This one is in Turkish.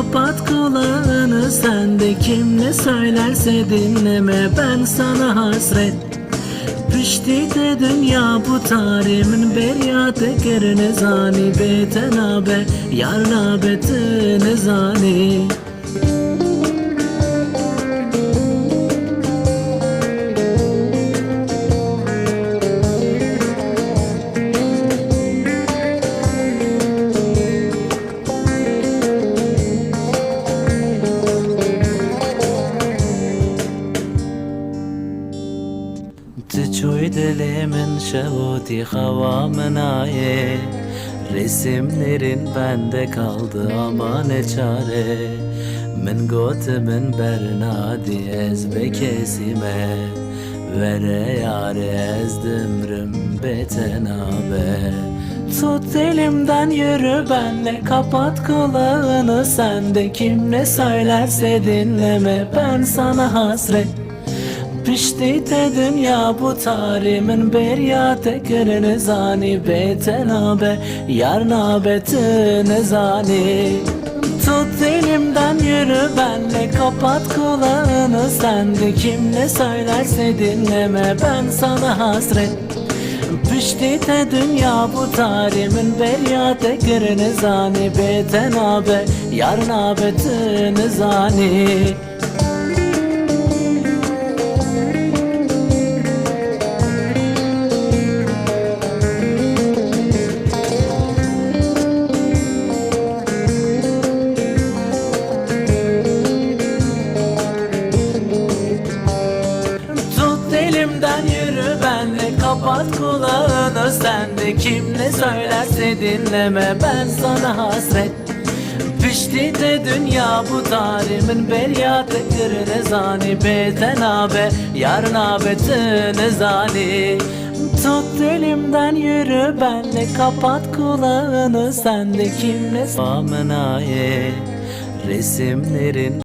kapat kulağını Sen de kim ne söylerse dinleme Ben sana hasret. Pişti de dünya bu tarimin beryatı kerine zani Betenabe yarna betine zani Tıçoy dilimin şehuti havamın aye Resimlerin bende kaldı ama ne çare. Min gotimin bernadi ez bekesime Vere yare ez dümrüm betenabe Tut elimden yürü benle kapat kulağını Sen de kim ne söylerse dinleme ben sana hasret Pişti de dünya bu tarimin beryate kerine zani betenabe yarna betine zani? Tut elimden yürü benle kapat kulağını Sen de kim ne söylerse dinleme ben sana hasret. Pişti de dünya bu tarimin beryate kerine zani betenabe yarna betine zani elimden yürü benle kapat kulağını. Sen de kim ne söylerse dinleme ben sana hasret. Pişti de dünya bu tarimin beryatı kırını zani Betenabe yarna betine zani. Tut elimden yürü benle kapat kulağını. Sen de kim ne Resimlerin